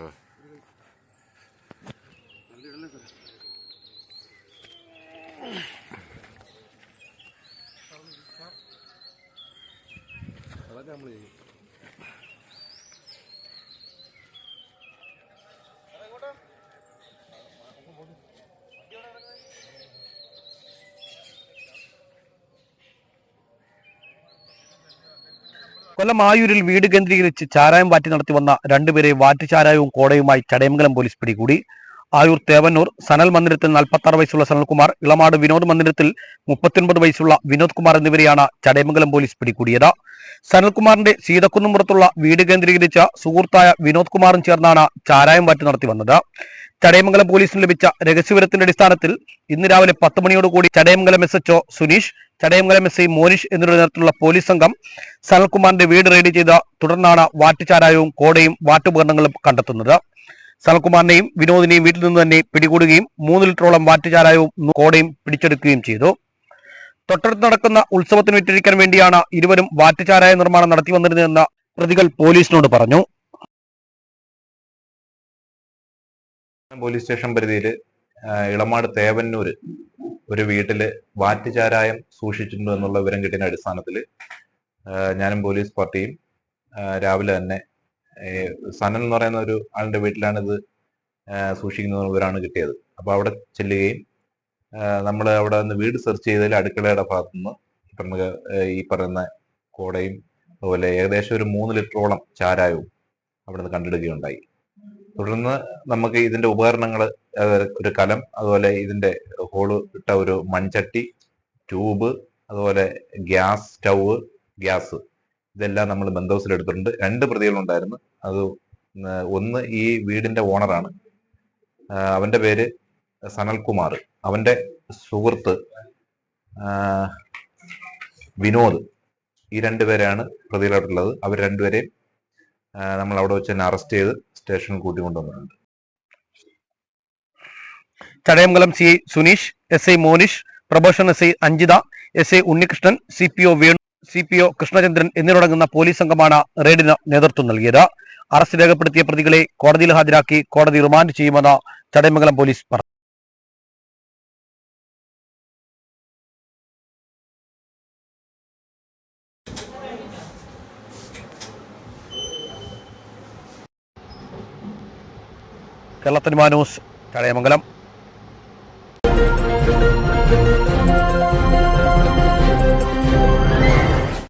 হ্যাঁ আমরা যাই കൊല്ലം ആയൂരിൽ വീട് കേന്ദ്രീകരിച്ച് ചാരായം വാറ്റി നടത്തി വന്ന രണ്ടുപേരെ വാറ്റ് ചാരായവും കോടയുമായി ചടയമംഗലം പോലീസ് പിടികൂടി. ആയൂർ തേവന്നൂർ സനൽ മന്ദിരത്തിൽ നാൽപ്പത്തി ആറ് വയസ്സുള്ള സനൽകുമാർ ഇളമാട് വിനോദ് മന്ദിരത്തിൽ മുപ്പത്തിയൊൻപത് വയസ്സുള്ള വിനോദ് കുമാർ എന്നിവരെയാണ് ചടയമംഗലം പോലീസ് പിടികൂടിയത്. സനൽകുമാറിന്റെ സീതക്കുന്നുംപുറത്തുള്ള വീട് കേന്ദ്രീകരിച്ച സുഹൃത്തായ വിനോദ് കുമാറും ചേർന്നാണ് ചാരായം വാറ്റി നടത്തി വന്നത്. ചടയമംഗലം പോലീസിന് ലഭിച്ച രഹസ്യവിവരത്തിന്റെ അടിസ്ഥാനത്തിൽ ഇന്ന് രാവിലെ പത്ത് മണിയോടുകൂടി Chadayamangalam S HO Suneesh Chadayamangalam S I Monish എന്നിവരുടെ നേതൃത്വത്തിലുള്ള പോലീസ് സംഘം സനൽകുമാറിന്റെ വീട് റെയ്ഡ് ചെയ്ത തുടർന്നാണ് വാറ്റുചാരായവും കോടയും വാട്ടുപകരണങ്ങളും കണ്ടെത്തുന്നത്. സനൽകുമാറിനെയും വിനോദിനെയും വീട്ടിൽ നിന്ന് തന്നെ പിടികൂടുകയും മൂന്ന് ലിറ്ററോളം വാറ്റുചാരായവും കോടയും പിടിച്ചെടുക്കുകയും ചെയ്തു. തൊട്ടടുത്ത് നടക്കുന്ന ഉത്സവത്തിന് വിറ്റഴിക്കാൻ വേണ്ടിയാണ് ഇരുവരും വാറ്റുചാരായ നിർമ്മാണം നടത്തി വന്നിരുന്നതെന്ന് പ്രതികൾ പോലീസിനോട് പറഞ്ഞു. പോലീസ് സ്റ്റേഷൻ പരിധിയിൽ ഇളമാട് തേവന്നൂര് ഒരു വീട്ടിൽ വാറ്റുചാരായം സൂക്ഷിച്ചിട്ടുണ്ട് എന്നുള്ള വിവരം കിട്ടിയ അടിസ്ഥാനത്തിൽ ഞാനും പോലീസ് പാർട്ടിയും രാവിലെ തന്നെ സനൻ എന്ന് പറയുന്ന ഒരു ആളിന്റെ വീട്ടിലാണ് ഇത് സൂക്ഷിക്കുന്ന വിവരമാണ് കിട്ടിയത്. അപ്പോൾ അവിടെ ചെല്ലുകയും നമ്മൾ അവിടെ നിന്ന് വീട് സെർച്ച് ചെയ്തതിൽ അടുക്കളയുടെ ഭാഗത്തുനിന്ന് പ്രമുഖ ഈ പറയുന്ന കോടയും അതുപോലെ ഏകദേശം ഒരു മൂന്ന് ലിറ്ററോളം ചാരായവും അവിടെ നിന്ന് കണ്ടെടുക്കുകയുണ്ടായി. തുടർന്ന് നമുക്ക് ഇതിന്റെ ഉപകരണങ്ങൾ ഒരു കലം അതുപോലെ ഇതിന്റെ ഹോൾ ഇട്ട ഒരു മൺചട്ടി ട്യൂബ് അതുപോലെ ഗ്യാസ് സ്റ്റൗവ് ഗ്യാസ്. ഇതെല്ലാം നമ്മൾ ബന്ധോസിൽ എടുത്തിട്ടുണ്ട്. രണ്ട് പ്രതികളുണ്ടായിരുന്നു. അത് ഒന്ന് ഈ വീടിന്റെ ഓണറാണ്. അവന്റെ പേര് സനൽകുമാർ. അവന്റെ സുഹൃത്ത് വിനോദ്. ഈ രണ്ടുപേരെയാണ് പ്രതികളായിട്ടുള്ളത്. അവർ രണ്ടുപേരെയും നമ്മൾ അവിടെ വെച്ച് തന്നെ അറസ്റ്റ് ചെയ്ത് സ്റ്റേഷനിൽ കൂട്ടിക്കൊണ്ടുവന്നിട്ടുണ്ട് Chadayamangalam C Suneesh S I Monish Prabhashan S I Anjitha S I Unnikrishnan C P O Venu C P O Krishnachandran എന്നിവരടങ്ങുന്ന പോലീസ് സംഘമാണ് റെയ്ഡിന് നേതൃത്വം നൽകിയത്. അറസ്റ്റ് രേഖപ്പെടുത്തിയ പ്രതികളെ കോടതിയിൽ ഹാജരാക്കി കോടതി റിമാൻഡ് ചെയ്യുമെന്ന് ചടയമംഗലം പോലീസ് പറഞ്ഞു. കേരള മാനൂസ് ചടയമംഗലം